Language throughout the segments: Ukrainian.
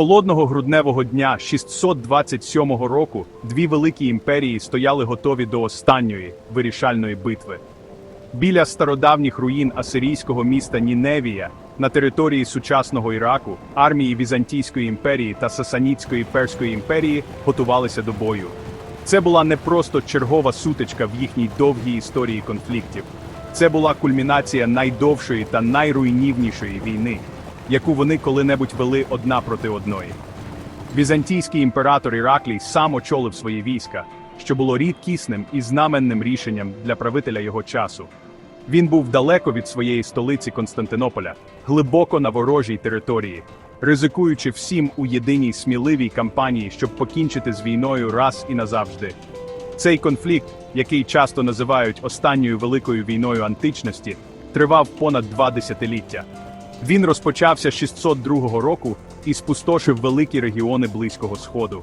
Холодного грудневого дня 627 року дві великі імперії стояли готові до останньої вирішальної битви. Біля стародавніх руїн асирійського міста Ніневія на території сучасного Іраку армії Візантійської імперії та Сасанідської перської імперії готувалися до бою. Це була не просто чергова сутичка в їхній довгій історії конфліктів. Це була кульмінація найдовшої та найруйнівнішої війни, яку вони коли-небудь вели одна проти одної. Візантійський імператор Іраклій сам очолив свої війська, що було рідкісним і знаменним рішенням для правителя його часу. Він був далеко від своєї столиці Константинополя, глибоко на ворожій території, ризикуючи всім у єдиній сміливій кампанії, щоб покінчити з війною раз і назавжди. Цей конфлікт, який часто називають останньою великою війною античності, тривав понад два десятиліття. Він розпочався 602 року і спустошив великі регіони Близького Сходу.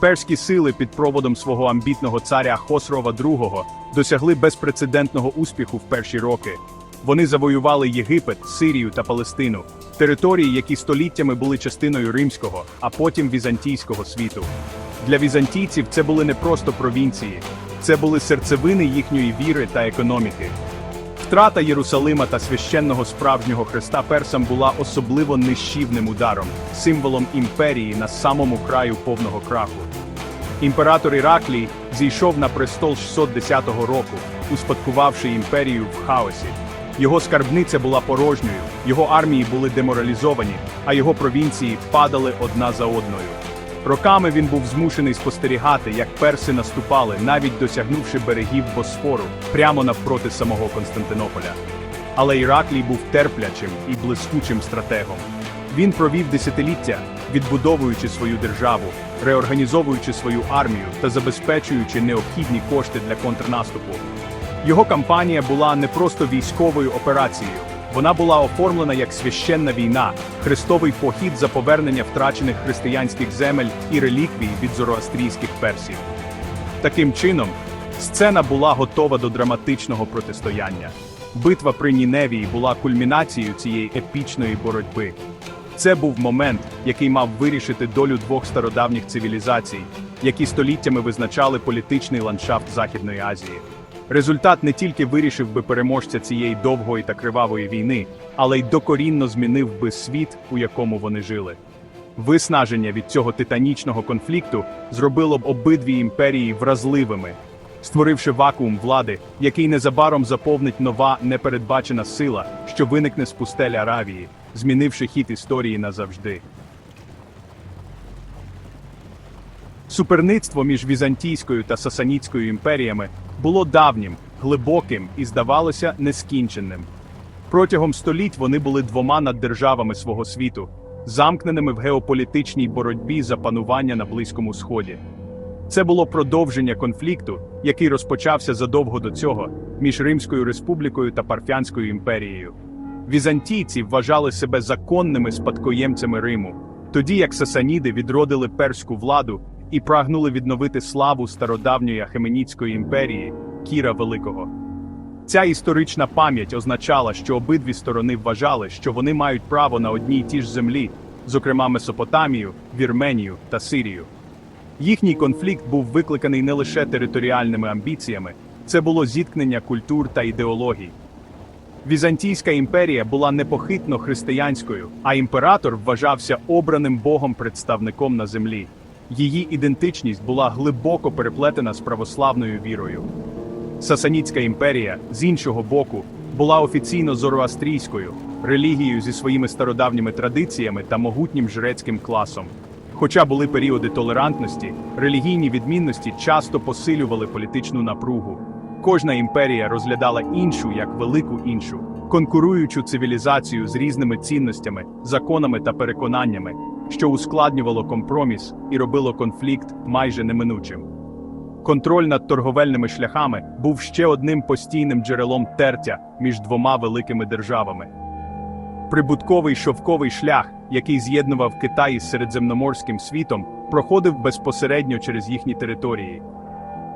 Перські сили під проводом свого амбітного царя Хосрова II досягли безпрецедентного успіху в перші роки. Вони завоювали Єгипет, Сирію та Палестину, території, які століттями були частиною римського, а потім візантійського світу. Для візантійців це були не просто провінції, це були серцевини їхньої віри та економіки. Втрата Єрусалима та священного справжнього Христа персам була особливо нищівним ударом, символом імперії на самому краю повного краху. Імператор Іраклій зійшов на престол 610 року, успадкувавши імперію в хаосі. Його скарбниця була порожньою, його армії були деморалізовані, а його провінції падали одна за одною. Роками він був змушений спостерігати, як перси наступали, навіть досягнувши берегів Босфору, прямо навпроти самого Константинополя. Але Іраклій був терплячим і блискучим стратегом. Він провів десятиліття, відбудовуючи свою державу, реорганізовуючи свою армію та забезпечуючи необхідні кошти для контрнаступу. Його кампанія була не просто військовою операцією, вона була оформлена як священна війна, хрестовий похід за повернення втрачених християнських земель і реліквій від зороастрійських персів. Таким чином, сцена була готова до драматичного протистояння. Битва при Ніневії була кульмінацією цієї епічної боротьби. Це був момент, який мав вирішити долю двох стародавніх цивілізацій, які століттями визначали політичний ландшафт Західної Азії. Результат не тільки вирішив би переможця цієї довгої та кривавої війни, але й докорінно змінив би світ, у якому вони жили. Виснаження від цього титанічного конфлікту зробило б обидві імперії вразливими, створивши вакуум влади, який незабаром заповнить нова непередбачена сила, що виникне з пустель Аравії, змінивши хід історії назавжди. Суперництво між Візантійською та Сасанідською імперіями було давнім, глибоким і, здавалося, нескінченним. Протягом століть вони були двома наддержавами свого світу, замкненими в геополітичній боротьбі за панування на Близькому Сході. Це було продовження конфлікту, який розпочався задовго до цього між Римською республікою та Парфянською імперією. Візантійці вважали себе законними спадкоємцями Риму, тоді як сасаніди відродили перську владу і прагнули відновити славу стародавньої Ахеменідської імперії Кіра Великого. Ця історична пам'ять означала, що обидві сторони вважали, що вони мають право на одній ті ж землі, зокрема Месопотамію, Вірменію та Сирію. Їхній конфлікт був викликаний не лише територіальними амбіціями, це було зіткнення культур та ідеологій. Візантійська імперія була непохитно християнською, а імператор вважався обраним богом представником на землі. Її ідентичність була глибоко переплетена з православною вірою. Сасанідська імперія, з іншого боку, була офіційно зороастрійською, релігією зі своїми стародавніми традиціями та могутнім жрецьким класом. Хоча були періоди толерантності, релігійні відмінності часто посилювали політичну напругу. Кожна імперія розглядала іншу як велику іншу, конкуруючу цивілізацію з різними цінностями, законами та переконаннями, що ускладнювало компроміс і робило конфлікт майже неминучим. Контроль над торговельними шляхами був ще одним постійним джерелом тертя між двома великими державами. Прибутковий шовковий шлях, який з'єднував Китай із середземноморським світом, проходив безпосередньо через їхні території.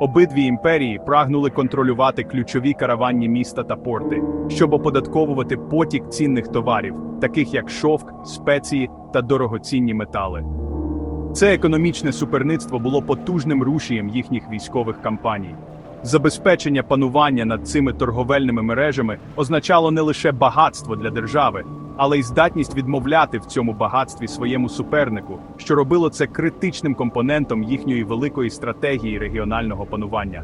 Обидві імперії прагнули контролювати ключові караванні міста та порти, щоб оподатковувати потік цінних товарів, таких як шовк, спеції та дорогоцінні метали. Це економічне суперництво було потужним рушієм їхніх військових кампаній. Забезпечення панування над цими торговельними мережами означало не лише багатство для держави, але й здатність відмовляти в цьому багатстві своєму супернику, що робило це критичним компонентом їхньої великої стратегії регіонального панування.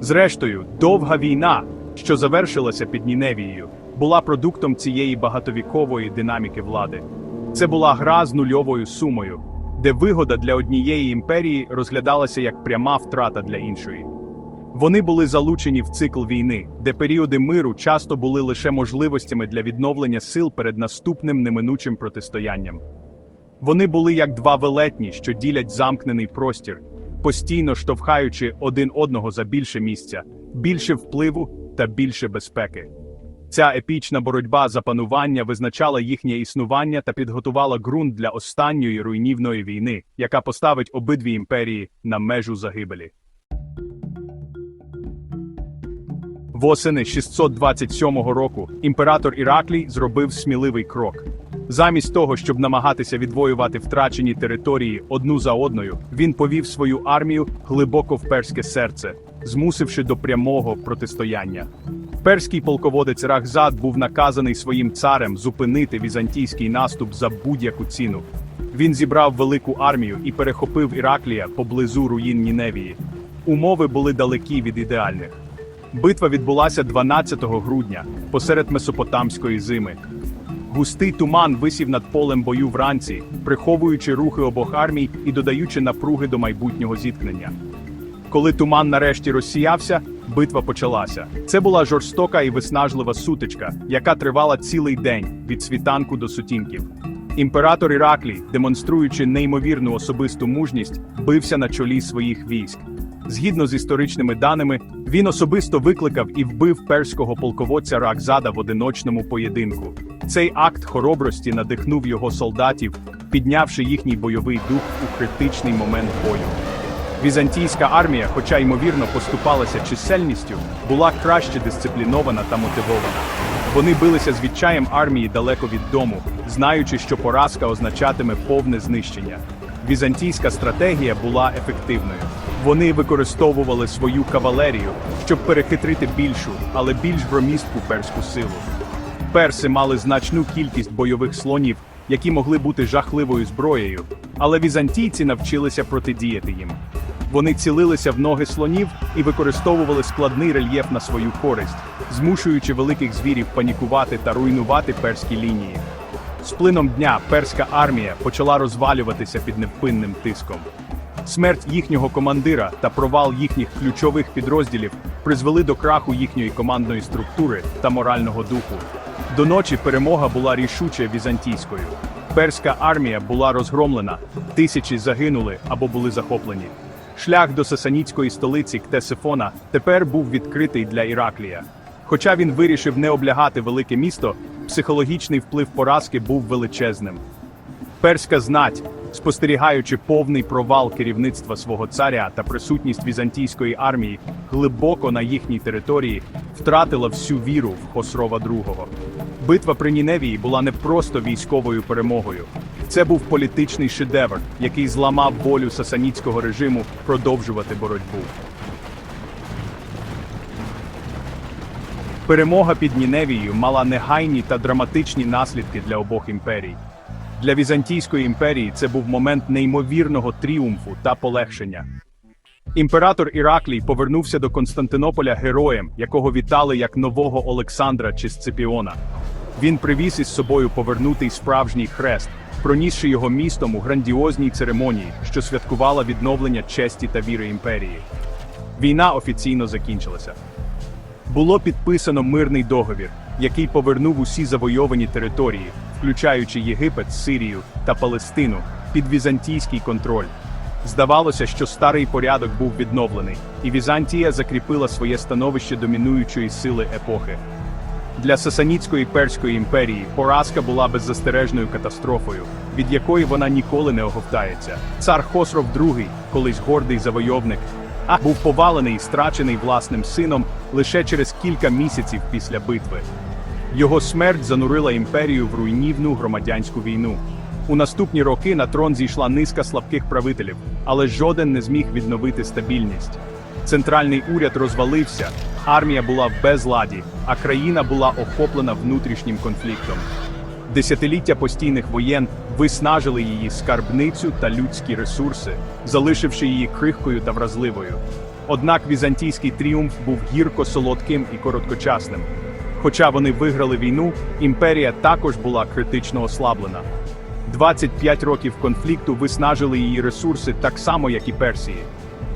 Зрештою, довга війна, що завершилася під Ніневією, була продуктом цієї багатовікової динаміки влади. Це була гра з нульовою сумою, де вигода для однієї імперії розглядалася як пряма втрата для іншої. Вони були залучені в цикл війни, де періоди миру часто були лише можливостями для відновлення сил перед наступним неминучим протистоянням. Вони були як два велетні, що ділять замкнений простір, постійно штовхаючи один одного за більше місця, більше впливу та більше безпеки. Ця епічна боротьба за панування визначала їхнє існування та підготувала ґрунт для останньої руйнівної війни, яка поставить обидві імперії на межу загибелі. Восени 627 року імператор Іраклій зробив сміливий крок. Замість того, щоб намагатися відвоювати втрачені території одну за одною, він повів свою армію глибоко в перське серце, змусивши до прямого протистояння. Перський полководець Рахзад був наказаний своїм царем зупинити візантійський наступ за будь-яку ціну. Він зібрав велику армію і перехопив Іраклія поблизу руїн Ніневії. Умови були далекі від ідеальних. Битва відбулася 12 грудня, посеред месопотамської зими. Густий туман висів над полем бою вранці, приховуючи рухи обох армій і додаючи напруги до майбутнього зіткнення. Коли туман нарешті розсіявся, битва почалася. Це була жорстока і виснажлива сутичка, яка тривала цілий день від світанку до сутінків. Імператор Іраклій, демонструючи неймовірну особисту мужність, бився на чолі своїх військ. Згідно з історичними даними, він особисто викликав і вбив перського полководця Ракзада в одиночному поєдинку. Цей акт хоробрості надихнув його солдатів, піднявши їхній бойовий дух у критичний момент бою. Візантійська армія, хоча ймовірно поступалася чисельністю, була краще дисциплінована та мотивована. Вони билися з відчаєм армії далеко від дому, знаючи, що поразка означатиме повне знищення. Візантійська стратегія була ефективною. Вони використовували свою кавалерію, щоб перехитрити більшу, але більш громістку перську силу. Перси мали значну кількість бойових слонів, які могли бути жахливою зброєю, але візантійці навчилися протидіяти їм. Вони цілилися в ноги слонів і використовували складний рельєф на свою користь, змушуючи великих звірів панікувати та руйнувати перські лінії. З плином дня перська армія почала розвалюватися під невпинним тиском. Смерть їхнього командира та провал їхніх ключових підрозділів призвели до краху їхньої командної структури та морального духу. До ночі перемога була рішуче візантійською. Перська армія була розгромлена, тисячі загинули або були захоплені. Шлях до сасанітської столиці Ктесифона тепер був відкритий для Іраклія. Хоча він вирішив не облягати велике місто, психологічний вплив поразки був величезним. Перська знать, спостерігаючи повний провал керівництва свого царя та присутність візантійської армії глибоко на їхній території, втратила всю віру в Хосрова II. Битва при Ніневії була не просто військовою перемогою. Це був політичний шедевр, який зламав волю сасанітського режиму продовжувати боротьбу. Перемога під Ніневією мала негайні та драматичні наслідки для обох імперій. Для Візантійської імперії це був момент неймовірного тріумфу та полегшення. Імператор Іраклій повернувся до Константинополя героєм, якого вітали як нового Олександра чи Сципіона. Він привіз із собою повернутий справжній хрест, пронісши його містом у грандіозній церемонії, що святкувала відновлення честі та віри імперії. Війна офіційно закінчилася. Було підписано мирний договір, який повернув усі завойовані території, включаючи Єгипет, Сирію та Палестину, під візантійський контроль. Здавалося, що старий порядок був відновлений, і Візантія закріпила своє становище домінуючої сили епохи. Для Сасанітської перської імперії поразка була беззастережною катастрофою, від якої вона ніколи не оговтається. Цар Хосров II, колись гордий завойовник, був повалений і страчений власним сином лише через кілька місяців після битви. Його смерть занурила імперію в руйнівну громадянську війну. У наступні роки на трон зійшла низка слабких правителів, але жоден не зміг відновити стабільність. Центральний уряд розвалився, армія була в безладі, а країна була охоплена внутрішнім конфліктом. Десятиліття постійних воєн виснажили її скарбницю та людські ресурси, залишивши її крихкою та вразливою. Однак візантійський тріумф був гірко солодким і короткочасним. Хоча вони виграли війну, імперія також була критично ослаблена. 25 років конфлікту виснажили її ресурси так само, як і Персії.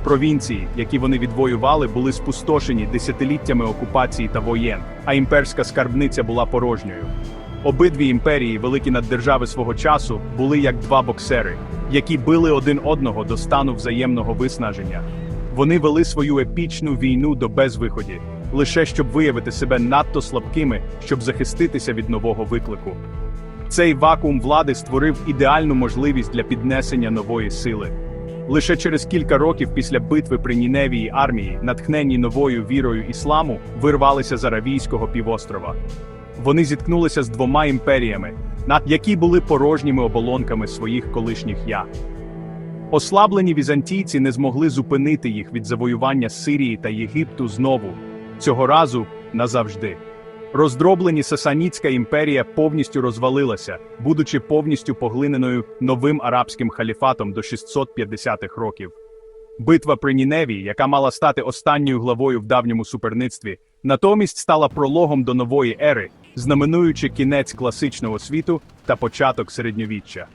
Провінції, які вони відвоювали, були спустошені десятиліттями окупації та воєн, а імперська скарбниця була порожньою. Обидві імперії, великі наддержави свого часу, були як два боксери, які били один одного до стану взаємного виснаження. Вони вели свою епічну війну до безвиході, лише щоб виявити себе надто слабкими, щоб захиститися від нового виклику. Цей вакуум влади створив ідеальну можливість для піднесення нової сили. Лише через кілька років після битви при Ніневії армії, натхненні новою вірою ісламу, вирвалися з Аравійського півострова. Вони зіткнулися з двома імперіями, які були порожніми оболонками своїх колишніх я. Ослаблені візантійці не змогли зупинити їх від завоювання Сирії та Єгипту знову, цього разу назавжди. Роздроблені Сасанітська імперія повністю розвалилася, будучи повністю поглиненою новим арабським халіфатом до 650-х років. Битва при Ніневії, яка мала стати останньою главою в давньому суперництві, натомість стала прологом до нової ери, знаменуючи кінець класичного світу та початок середньовіччя.